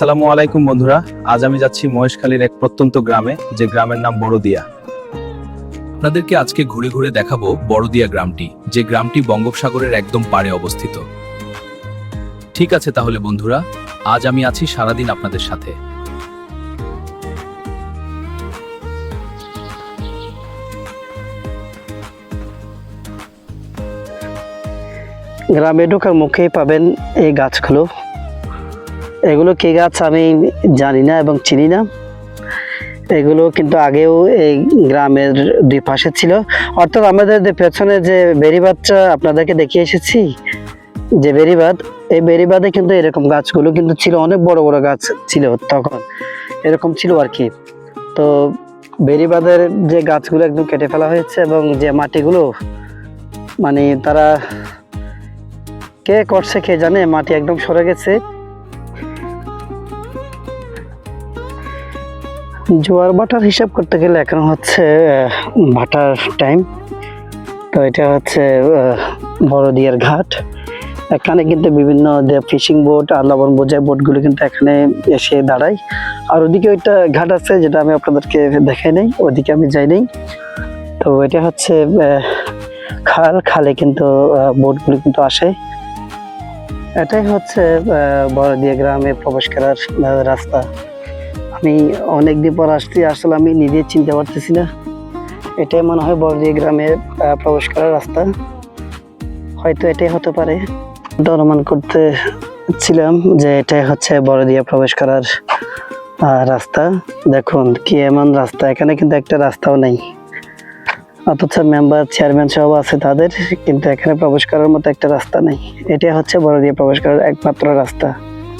আসসালামু আলাইকুম, বন্ধুরা। আজ আমি যাচ্ছি মহেশখালীর এক প্রত্যন্ত গ্রামে, যে গ্রামের নাম বড়দিয়া। আপনাদেরকে আজকে ঘুরে ঘুরে দেখাবো বড়দিয়া গ্রামটি, যে গ্রামটি বঙ্গোপসাগরের একদম পাড়ে অবস্থিত। ঠিক আছে তাহলে, বন্ধুরা, আজ আমি আছি সারাদিন আপনাদের সাথে। গ্রামে ঢোকার মুখেই পাবেন এই গাছগুলো। এগুলো কি গাছ আমি জানি না এবং চিনি না। এগুলো কিন্তু আগেও এই গ্রামের দুই পাশে ছিল। অর্থাৎ আমাদের পেছনে যে বেরিবাদটা আপনাদেরকে দেখিয়ে এসেছি, যে বেরিবাদ এই বেরিবাদে কিন্তু এরকম গাছগুলো কিন্তু ছিল, অনেক বড় বড় গাছ ছিল তখন। এরকম ছিল আর কি। তো বেরিবাদের যে গাছগুলো একদম কেটে ফেলা হয়েছে এবং যে মাটিগুলো মানে তারা কে করছে কে জানে, মাটি একদম সরে গেছে। জোয়ার ভাটার হিসাব করতে গেলে এখন হচ্ছে ভাটার টাইম তো এটা হচ্ছে বড়দিয়ার ঘাট। এখানে কিন্তু বিভিন্ন ফিশিং বোট আর লবণ বোঝাই বোটগুলো কিন্তু এখানে এসে দাঁড়ায়। আর ওদিকে ওইটা ঘাট আছে যেটা আমি আপনাদেরকে দেখাই নাই, ওদিকে আমি যাই নাই। তো এটা হচ্ছে খাল, খালে কিন্তু বোটগুলো কিন্তু আসে। এটাই হচ্ছে বড়দিয়া গ্রামে প্রবেশ করার রাস্তা। আমি অনেকদিন পর আসছি আসলে আমি নিজে চিনতে পারতেছি না। এটাই মনে হয় বড়দিয়া গ্রামে প্রবেশ করার রাস্তা। হয়তো এটাই হতে পারে। অনুমান করতে ছিলাম যে এটাই হচ্ছে বড়দিয়া প্রবেশ করার রাস্তা। দেখুন, কি এমন রাস্তা। এখানে কিন্তু একটা রাস্তাও নেই। অথচ মেম্বার, চেয়ারম্যান সব আছে তাদের, কিন্তু এখানে প্রবেশ করার মতো একটা রাস্তা নেই। এটা হচ্ছে বড়দিয়া প্রবেশ করার একমাত্র রাস্তা।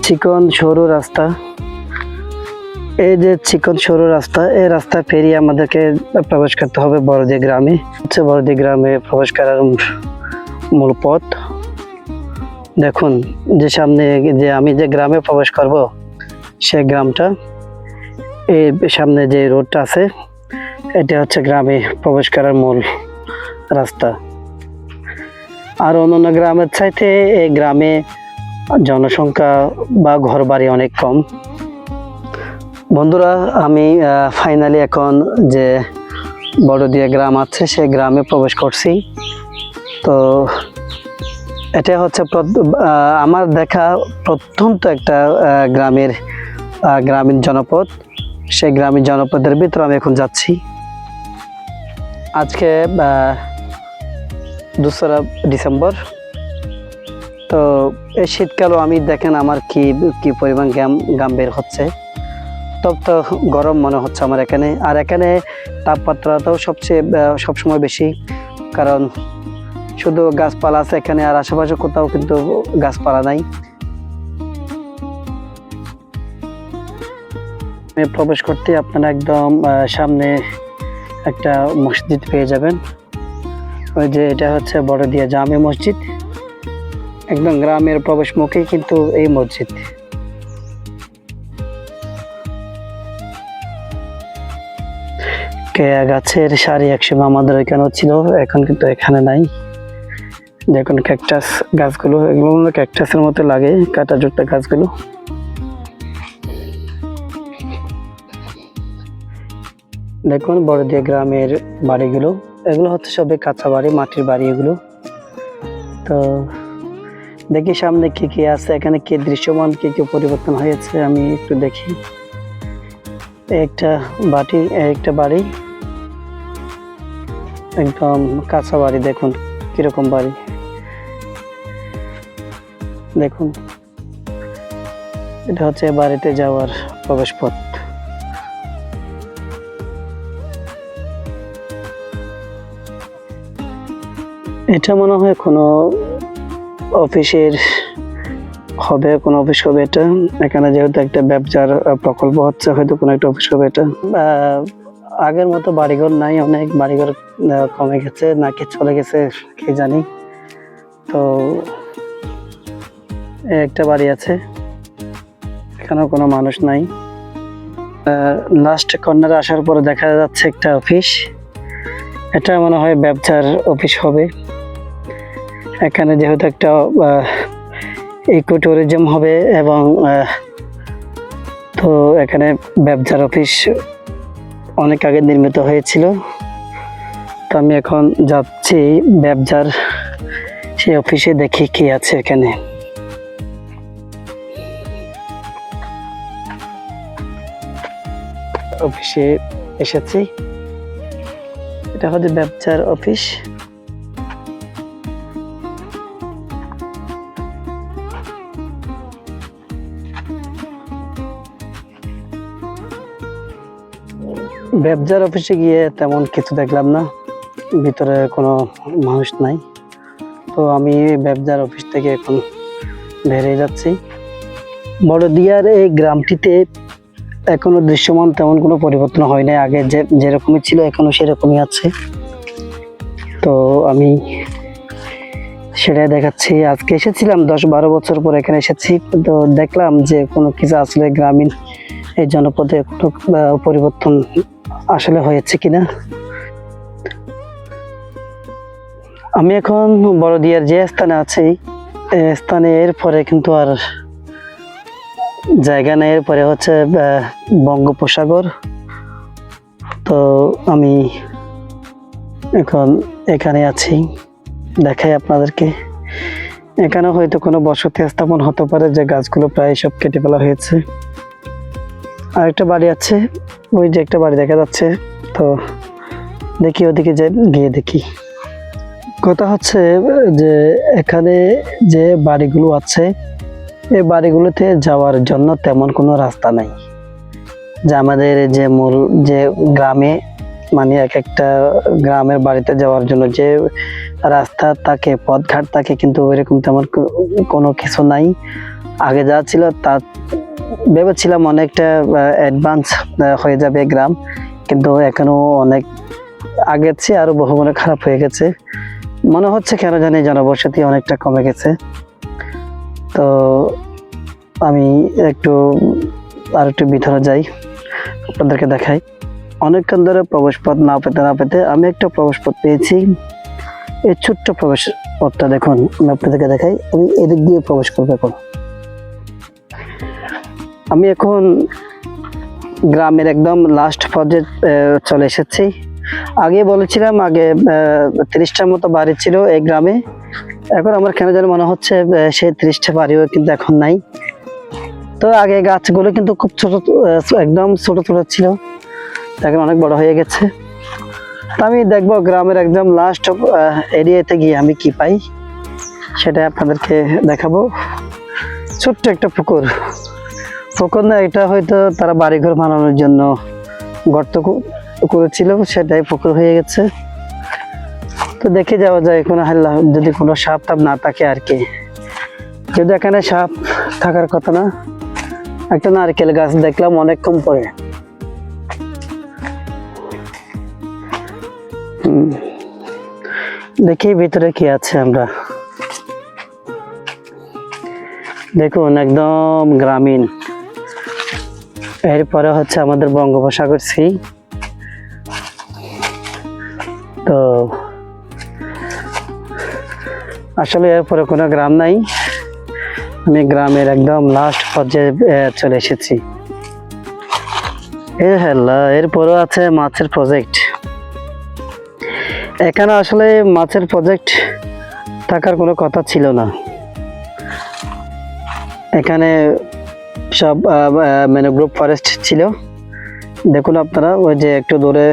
চিকন, সরু রাস্তা। এই যে চিকন সরু রাস্তা, এই রাস্তা পেরিয়ে আমাদেরকে প্রবেশ করতে হবে বড়দি গ্রামে। হচ্ছে বড়দিয়া গ্রামে প্রবেশ করার মূল পথ। দেখুন, যে সামনে যে আমি যে গ্রামে প্রবেশ করব, সে গ্রামটা, এই সামনে যে রোডটা আছে, এটা হচ্ছে গ্রামে প্রবেশ করার মূল রাস্তা। আর অন্যান্য গ্রামের চাইতে এই গ্রামে জনসংখ্যা বা ঘর বাড়ি অনেক কম। বন্ধুরা, আমি ফাইনালি এখন যে বড়দিয়া গ্রাম আছে, সেই গ্রামে প্রবেশ করছি। তো এটা হচ্ছে আমার দেখা প্রত্যন্ত একটা গ্রামের গ্রামীণ জনপদ। সেই গ্রামীণ জনপদের ভিতরে আমি এখন যাচ্ছি। আজকে দোসরা ডিসেম্বর। তো এই শীতকালও আমি দেখেন আমার কি কি পরিমাণ গ্যাম গাম বের হচ্ছে। তব তো গরম মনে হচ্ছে আমার এখানে। আর এখানে তাপমাত্রাটাও সবচেয়ে সবসময় বেশি। কারণ শুধু গাছপালা আছে এখানে, আর আশেপাশে কোথাও কিন্তু গাছপালা নাই। প্রবেশ করতে আপনারা একদম সামনে একটা মসজিদ পেয়ে যাবেন। ওই যে এটা হচ্ছে বড়দিয়া জামে মসজিদ। একদম গ্রামের প্রবেশ মুখেই কিন্তু এই মসজিদ। কেয়া গাছের সারি একসময় আমাদের এখানেও ছিল, এখন কিন্তু এখানে নাই। দেখুন ক্যাকটাস গাছগুলো, এগুলো ক্যাকটাসের মতো লাগে, কাটা জুটটা গাছগুলো। দেখুন বড়দিয়া গ্রামের বাড়িগুলো, এগুলো হচ্ছে সবে কাঁচা বাড়ি, মাটির বাড়ি এগুলো। তো দেখি সামনে কি কি আছে, এখানে কি দৃশ্যমান, কি কি পরিবর্তন হয়েছে, আমি একটু দেখি। একটা বাটি, একটা বাড়ি। একদম কাঁচা বাড়ি, দেখুন কীরকম বাড়ি। দেখুন, এটা হচ্ছে বাড়িতে যাওয়ার প্রবেশ পথ এটা মনে হয় কোনো অফিসের হবে, কোনো অফিস হবে এটা। এখানে যেহেতু একটা ব্যবসার প্রকল্প হচ্ছে, হয়তো কোনো একটা অফিস হবে এটা। আগের মতো বাড়িঘর নাই, অনেক বাড়িঘর কমে গেছে, নাকি চলে গেছে, কে জানি। তো একটা বাড়ি আছে, এখানেও কোনো মানুষ নাই। লাস্ট কর্নারে আসার পরে দেখা যাচ্ছে একটা অফিস এটা মনে হয় ব্যবসার অফিস হবে। এখানে যেহেতু একটা ইকো ট্যুরিজম হবে এবং তো এখানে ব্যবসার অফিস অনেক আগে নির্মিত হয়েছিল। তো আমি এখন যাচ্ছি ব্যবসার সেই অফিসে দেখি কি আছে এখানে। অফিসে এসেছি। এটা হচ্ছে ব্যবসার অফিস। ব্যবসার অফিসে গিয়ে তেমন কিছু দেখলাম না। ভিতরে কোনো মানুষ নাই। তো আমি ব্যবসার অফিস থেকে এখন বেরিয়ে যাচ্ছি। বড়দিয়ার এই গ্রামটিতে এখনও দৃশ্যমান তেমন কোনো পরিবর্তন হয় নাই। আগে যে, যেরকমই ছিল এখনও সেরকমই আছে। তো আমি সেটাই দেখাচ্ছি। আজকে এসেছিলাম দশ বারো বছর পর এখানে এসেছি। তো দেখলাম যে কোনো কিছু আসলে গ্রামীণ এই জনপদে কোনো পরিবর্তন আসলে হয়েছে কিনা? আমি এখন বড়দিয়ার যে স্থানে আছি স্থানে এরপরে কিন্তু আর জায়গা নেই। এরপরে হচ্ছে বঙ্গোপসাগর। তো আমি এখন এখানে আছি, দেখাই আপনাদেরকে। এখানে হয়তো কোনো বসতি স্থাপন হতে পারে, যে গাছগুলো প্রায় সব কেটে ফেলা হয়েছে। আরেকটা বাড়ি আছে ওই যে একটা বাড়ি দেখা যাচ্ছে, তো দেখি ওদিকে যে গিয়ে দেখি। কথা হচ্ছে যে এখানে যে বাড়িগুলো আছে, এই বাড়িগুলোতে যাওয়ার জন্য তেমন কোনো রাস্তা নাই। যে আমাদের যে মূল যে গ্রামে মানে এক একটা গ্রামের বাড়িতে যাওয়ার জন্য যে রাস্তা থাকে, পথঘাট থাকে, কিন্তু ওইরকম তেমন কোনো কিছু নাই। আগে যা ছিল তা ভেবেছিলাম অনেকটা অ্যাডভান্স হয়ে যাবে গ্রাম, কিন্তু এখনও অনেক আগের চেয়ে আরও বহুগুণে খারাপ হয়ে গেছে। মনে হচ্ছে কেন জানি জনবসতি অনেকটা কমে গেছে। তো আমি একটু আর একটু ভিতরে যাই, আপনাদেরকে দেখাই। অনেকক্ষণ ধরে প্রবেশ পথ না পেতে না পেতে আমি একটা প্রবেশ পথ পেয়েছি। এই ছোট্ট প্রবেশ পথটা দেখুন, আমি আপনাদেরকে দেখাই। আমি এদিক দিয়ে প্রবেশ করব এখন। আমি এখন গ্রামের একদম লাস্ট পর্যায়ে চলে এসেছি। আগে বলেছিলাম, আগে তিরিশটার মতো বাড়ি ছিল এই গ্রামে। এখন আমার কেন যেন মনে হচ্ছে সেই তিরিশটা বাড়িও কিন্তু এখন নাই। তো আগে গাছগুলো কিন্তু খুব ছোট একদম ছোট ছোট ছিল। এখন অনেক বড় হয়ে গেছে। তো আমি দেখব গ্রামের একদম লাস্ট এরিয়াতে গিয়ে আমি কি পাই। সেটা আপনাদেরকে দেখাবো। ছোট্ট একটা পুকুর। পুকুর না এটা হয়তো তারা বাড়িঘর বানানোর জন্য গর্ত করেছিল, সেটাই পুকুর হয়ে গেছে। তো দেখে যাওয়া যায় কোনো হাল্লা যদি কোনো সাপ টাপ না থাকে আর কি। যদি এখানে সাপ থাকার কথা না, একটা নারকেল গাছ দেখলাম অনেক কম পরে দেখি ভিতরে কি আছে আমরা। দেখুন, একদম গ্রামীণ। এরপরে হচ্ছে আমাদের বঙ্গোপসাগর সি। তো আসলে এরপরে কোনো গ্রাম নাই। আমি গ্রামের একদম লাস্ট পর্যায়ে চলে এসেছি। এ হেল্লা, এরপরেও আছে মাছের প্রজেক্ট এখানে আসলে মাছের প্রজেক্ট থাকার কোনো কথা ছিল না। এখানে সব ম্যানোগ্রোভ ফরেস্ট ছিল। দেখুন আপনারা, ওই যে একটু দূরে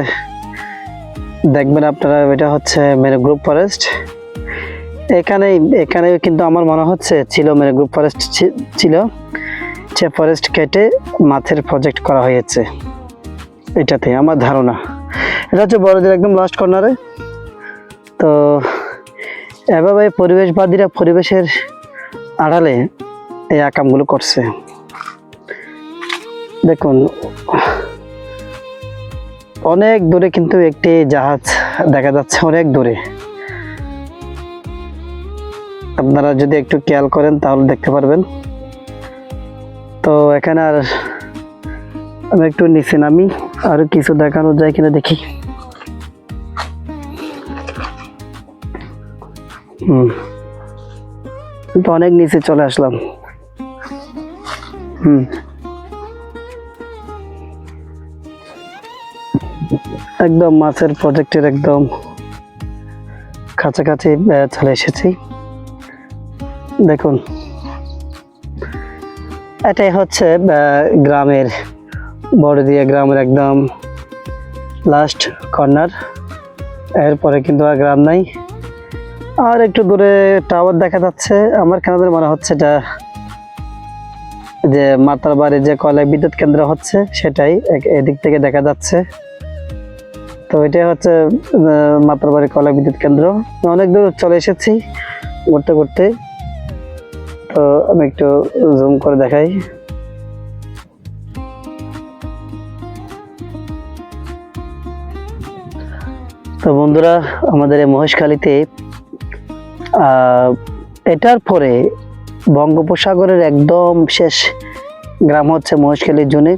দেখবেন আপনারা, এটা হচ্ছে ম্যানোগ্রোভ ফরেস্ট এখানে এখানে কিন্তু আমার মনে হচ্ছে ছিল ম্যানোগ্রোভ ফরেস্ট ছিল। সে ফরেস্ট কেটে মাছের প্রজেক্ট করা হয়েছে। এটাতে আমার ধারণা। এটা হচ্ছে বড়দের একদম লাস্ট কর্নারে তো এভাবে পরিবেশবাদীরা পরিবেশের আড়ালে এই আকামগুলো করছে। দেখুন, অনেক দূরে কিন্তু একটি জাহাজ দেখা যাচ্ছে, অনেক দূরে। আপনারা যদি একটু খেয়াল করেন তাহলে দেখতে পারবেন। তো এখানে আর আমি একটু নিচে নামি, আর কিছু দেখানো যায় কিনা দেখি। হুম তো অনেক নিচে চলে আসলাম। হুম। একদম মাছের প্রজেক্টের একদম কাছাকাছি চলে এসেছি। দেখুন, এটাই হচ্ছে গ্রামের, বড়দিয়া গ্রামের একদম লাস্ট কর্নার এরপরে কিন্তু আর গ্রাম নাই। আর একটু দূরে টাওয়ার দেখা যাচ্ছে। আমার কেন মনে হচ্ছে এটা যে মাতার বাড়ি যে কয়লা বিদ্যুৎ কেন্দ্র হচ্ছে, সেটাই এদিক থেকে দেখা যাচ্ছে। তো এটা হচ্ছে আহ, মাতার বাড়ি কয়লা বিদ্যুৎ কেন্দ্র। অনেক দূর চলে এসেছি ঘুরতে ঘুরতে। তো আমি একটু জুম করে দেখাই। তো বন্ধুরা আমাদের এই মহেশখালীতে এটার পরে বঙ্গোপসাগরের একদম শেষ গ্রাম হচ্ছে মহেশখালী জুনে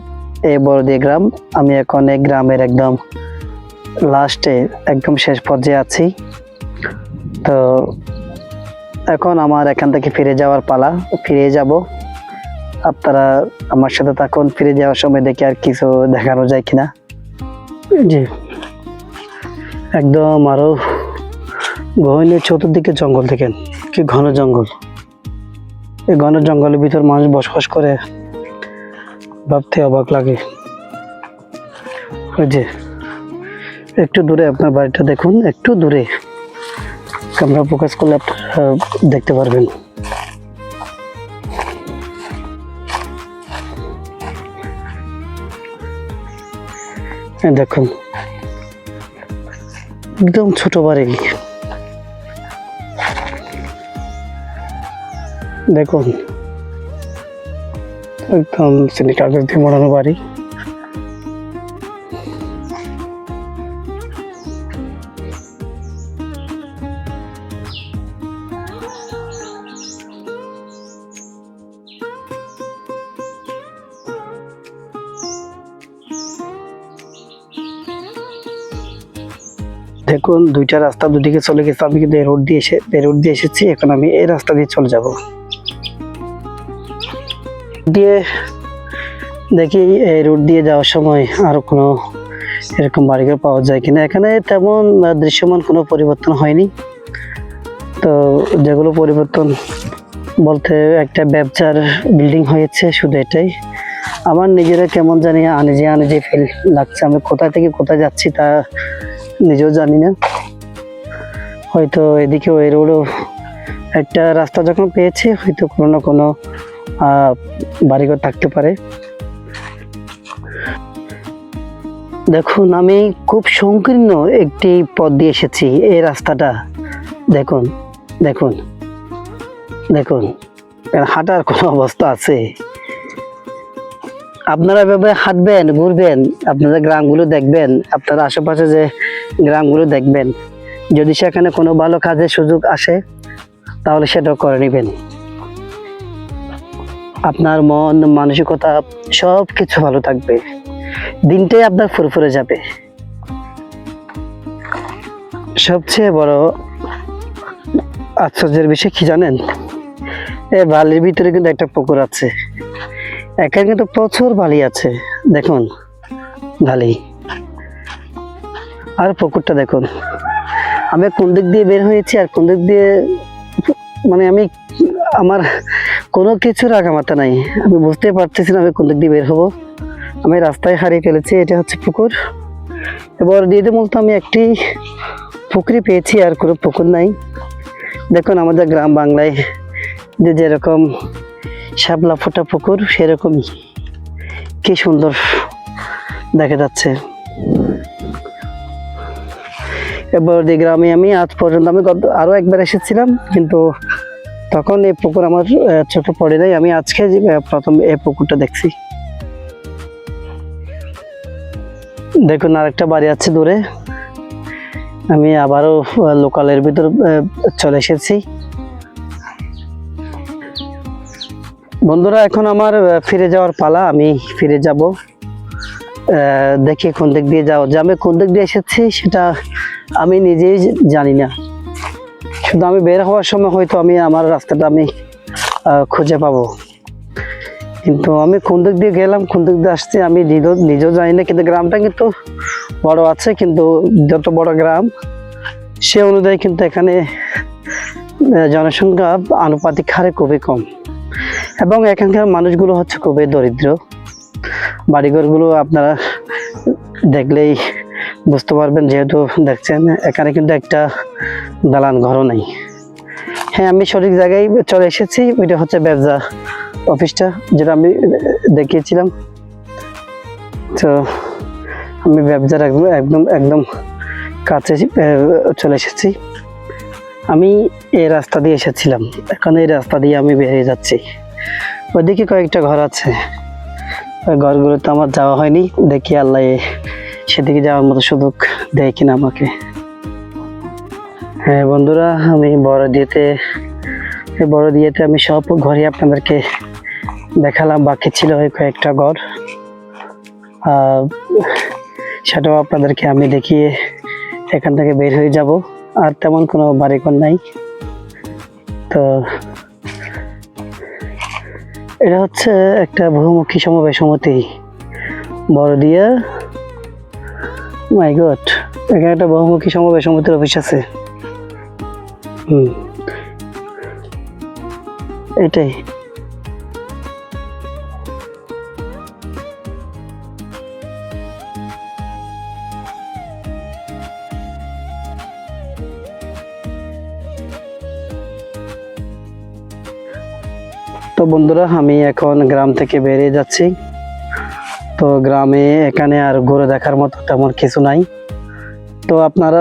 এই বড়দিয়া গ্রাম। আমি এখন এই গ্রামের একদম লাস্টে একদম শেষ পর্যায়ে আছি। তো এখন আমার এখান থেকে ফিরে যাওয়ার পালা, ফিরে যাব। আপনারা আমার সাথে তখন ফিরে যাওয়ার সময় দেখে আর কিছু দেখানো যায় কিনা। জি। একদম আরও গহনে চতুর্দিকে জঙ্গল দেখেন, কি ঘন জঙ্গল। এই ঘন জঙ্গলের ভিতর মানুষ বসবাস করে, ভাবতে অবাক লাগে। ওই যে একটু দূরে আপনার বাড়িটা দেখুন, একটু দূরে। ক্যামেরা ফোকাস করলে আপনারা দেখতে পারবেন। দেখুন, একদম ছোট বাড়ি। দেখুন, একদম চিনি কাগজ দিয়ে মোড়ানো বাড়ি। দেখুন, দুইটা রাস্তা দুদিকে চলে গেছে, আমি কিন্তু এই রোড দিয়ে এসে এই রোড দিয়ে এসেছি, এখন আমি এই রাস্তা দিয়ে চলে যাব। দিয়ে দেখি এই রোড দিয়ে যাওয়ার সময় আরও কোনো এরকম বাড়িঘর পাওয়া যায় কিনা। এখানে তেমন দৃশ্যমান কোনো পরিবর্তন হয়নি। তো যেগুলো পরিবর্তন বলতে একটা ব্যবসার বিল্ডিং হয়েছে, শুধু এটাই। আমার নিজেরা কেমন জানি আনিজে আনিজে ফিল লাগছে। আমি কোথায় থেকে কোথায় যাচ্ছি তা নিজেও জানি না। হয়তো এদিকে ওই রোডও একটা রাস্তা যখন পেয়েছি, হয়তো কোনো না কোনো বাড়িঘর থাকতে পারে। দেখুন, আমি খুব সংকীর্ণ একটি পথ দিয়ে এসেছি এই রাস্তাটা। দেখুন দেখুন দেখুন হাঁটার কোনো অবস্থা আছে। আপনারা এভাবে হাঁটবেন, ঘুরবেন, আপনাদের গ্রামগুলো দেখবেন, আপনারা আশেপাশে যে গ্রামগুলো দেখবেন, যদি সেখানে কোনো ভালো কাজের সুযোগ আসে, তাহলে সেটাও করে নেবেন। আপনার মন, মানসিকতা সব কিছু ভালো থাকবে। দিনটাই আপনার ফুরফুরে যাবে। সবচেয়ে বড় আশ্চর্যের বিষয় কি জানেন? এই বালির ভিতরে কিন্তু একটা পুকুর আছে। এখানে কিন্তু প্রচুর বালি আছে, দেখুন, বালি। আর পুকুরটা দেখুন, আমি কোন দিক দিয়ে বের হয়েছি আর কোন দিক দিয়ে মানে আমি আমার কোনো কিছুর আগামাতা নাই। আমি বুঝতে পারতেছি না আমি কোন দিক দিয়ে বের হব। আমি রাস্তায় হারিয়ে ফেলেছি, এটা হচ্ছে পুকুর। এবার দিয়ে মূলত আমি একটি পুকুরি পেয়েছি, আর কোনো পুকুর নাই। দেখুন আমাদের গ্রাম বাংলায় যে যেরকম শ্যাবলা ফোটা পুকুর, সেরকমই। কি সুন্দর দেখা যাচ্ছে। এবার এই গ্রামে আমি, আজ পর্যন্ত আমি গত আরও একবার এসেছিলাম, কিন্তু তখন এই পুকুর আমার চোখে পড়ে নাই। আমি আজকে প্রথম এই পুকুরটা দেখছি। দেখুন, আরেকটা বাড়ি আছে দূরে। আমি আবারও লোকালের ভিতর চলে এসেছি। বন্ধুরা, এখন আমার ফিরে যাওয়ার পালা। আমি ফিরে যাব। দেখি কোন দিক দিয়ে যাও যে আমি কোন দিক দিয়ে এসেছি সেটা আমি নিজেই জানি না। শুধু আমি বের হওয়ার সময় হয়তো আমি আমার রাস্তাটা আমি খুঁজে পাবো। কিন্তু আমি কোন দিক দিয়ে গেলাম, কোন দিক দিয়ে আসছি, আমি নিজেও নিজেও জানি না। কিন্তু গ্রামটা কিন্তু বড় আছে, কিন্তু যত বড় গ্রাম, সে অনুযায়ী কিন্তু এখানে জনসংখ্যা আনুপাতিক হারে খুবই কম। এবং এখানকার মানুষগুলো হচ্ছে খুবই দরিদ্র। বাড়িঘরগুলো আপনারা দেখলেই বুঝতে পারবেন, যেহেতু দেখছেন, এখানে কিন্তু একটা দালান ঘরও নেই। হ্যাঁ আমি সঠিক জায়গায় চলে এসেছি, ওইটা হচ্ছে ব্যবসা অফিসটা, যেটা আমি দেখিয়েছিলাম। তো আমি ব্যবসার একদম একদম একদম কাছে চলে এসেছি। আমি এই রাস্তা দিয়ে এসেছিলাম, এখন এই রাস্তা দিয়ে আমি বেরিয়ে যাচ্ছি। ওইদিকে কয়েকটা ঘর আছে। ওই ঘরগুলোতে আমার যাওয়া হয়নি। দেখি আল্লাহ সেদিকে যাওয়ার মতো সুযোগ দেয় কিনা আমাকে। হ্যাঁ বন্ধুরা, আমি বড় দিয়েতে বড় দিয়েতে আমি সব ঘরে আপনাদেরকে দেখালাম। বাকি ছিল ওই কয়েকটা ঘর। সেটাও আপনাদেরকে আমি দেখিয়ে এখান থেকে বের হয়ে যাব। আর তেমন কোনো বাড়িঘর নাই। তো এটা হচ্ছে একটা বহুমুখী সমবায় সমিতি। বড় দিয়া। মাই গড এখানে একটা বহুমুখী সমবায় সমিতির অফিস আছে। হুম। এটাই। তো বন্ধুরা, আমি এখন গ্রাম থেকে বেরিয়ে যাচ্ছি। তো গ্রামে এখানে আর ঘুরে দেখার মতো তেমন কিছু নাই। তো আপনারা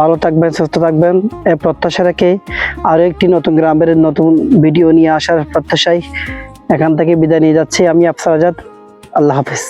ভালো থাকবেন, সুস্থ থাকবেন। এ প্রত্যাশা রেখে আরও একটি নতুন গ্রামের নতুন ভিডিও নিয়ে আসার প্রত্যাশায় এখান থেকে বিদায় নিয়ে যাচ্ছি আমি আফসার আজাদ। আল্লাহ হাফিজ।